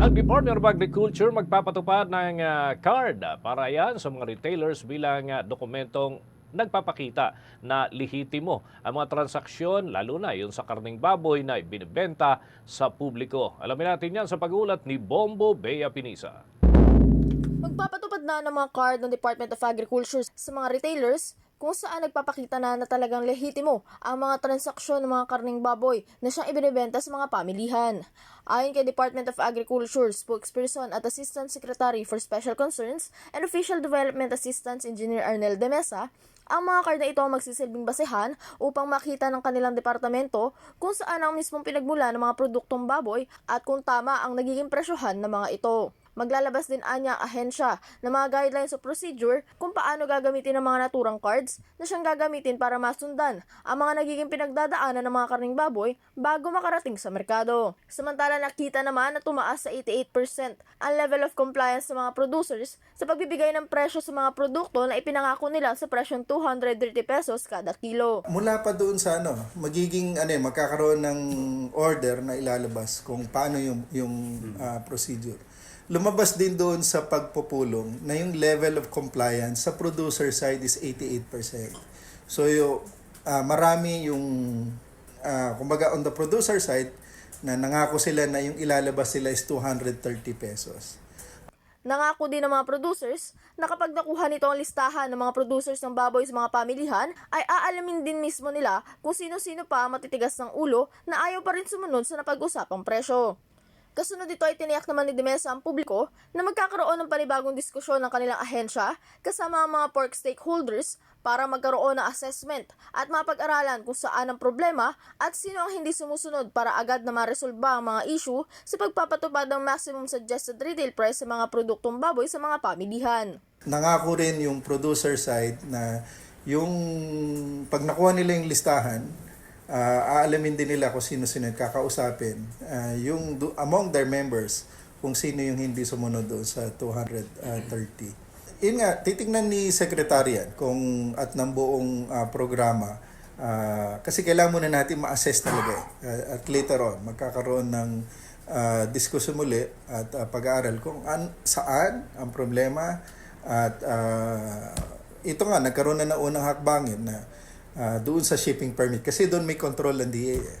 Ang Department of Agriculture magpapatupad ng ah, card para yan sa mga retailers bilang ah, dokumentong nagpapakita na lehitimo ang mga transaksyon, lalo na yung sa karning baboy na binibenta sa publiko. Alamin natin yan sa pag-ulat ni Bombo Bea Pinisa. Magpapatupad na ng mga card ng Department of Agriculture sa mga retailers kung saan nagpapakita na na talagang lehitimo ang mga transaksyon ng mga karning baboy na siyang ibinibenta sa mga pamilihan. Ayon kay Department of Agriculture spokesperson at Assistant Secretary for Special Concerns and Official Development Assistance Engineer Arnel De Mesa, ang mga card na ito ang magsisilbing basehan upang makita ng kanilang departamento kung saan ang mismong pinagmula ng mga produktong baboy at kung tama ang nagiging presyohan ng mga ito. Maglalabas din anya ahensya ng mga guidelines of procedure kung paano gagamitin ang mga naturang cards na siyang gagamitin para masundan ang mga nagiging pinagdadaanan ng mga karning baboy bago makarating sa merkado. Samantala nakita naman na tumaas sa 88% ang level of compliance sa mga producers sa pagbibigay ng presyo sa mga produkto na ipinangako nila sa presyong 230 pesos kada kilo. Mula pa doon sa ano, magiging ano eh, magkakaroon ng order na ilalabas kung paano yung yung ah, procedure. Lumabas din doon sa pagpupulong na yung level of compliance sa producer side is 88%. So yung ah, marami yung ah, kumbaga on the producer side na nangako sila na yung ilalabas sila is 230 pesos. Nangako din ng mga producers na kapag nakuha nito ang listahan ng mga producers ng baboy sa mga pamilihan, ay aalamin din mismo nila kung sino-sino pa matitigas ng ulo na ayaw pa rin sumunod sa napag-usapang presyo. Kasunod dito ay tiniyak naman ni Demesa ang publiko na magkakaroon ng panibagong diskusyon ng kanilang ahensya kasama ang mga pork stakeholders para magkaroon ng assessment at mapag-aralan kung saan ang problema at sino ang hindi sumusunod para agad na maresolba ang mga issue sa pagpapatupad ng maximum suggested retail price sa mga produktong baboy sa mga pamilihan. nangako rin yung producer side na yung pag nakuha nila yung listahan, ah, aalamin din nila kung sino-sino yung kakausapin. Ah, yung do- among their members, kung sino yung hindi sumunod doon sa 230. Yun nga, titingnan ni Secretariat kung at ng buong ah, programa Ah, kasi kailangan muna natin ma-assess talaga. Ah, at later on, magkakaroon ng ah, diskusyon muli at ah, pag-aaral kung an- saan ang problema at ah, ito nga, nagkaroon na ng unang hakbangin na ah, doon sa shipping permit kasi doon may control ng DA eh.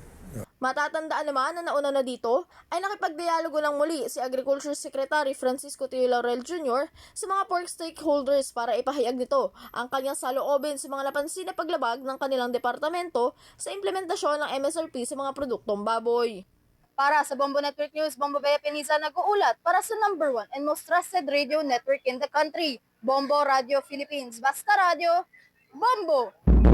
Matatandaan naman na nauna na dito ay nakipagdialogo ng muli si Agriculture Secretary Francisco Tio Laurel Jr. sa mga pork stakeholders para ipahayag nito ang kanyang saloobin sa mga napansin na paglabag ng kanilang departamento sa implementasyon ng MSRP sa mga produktong baboy. Para sa Bombo Network News, Bombo Bea Pinisa nag-uulat para sa number one and most trusted radio network in the country, Bombo Radio Philippines. Basta Radio, Bombo!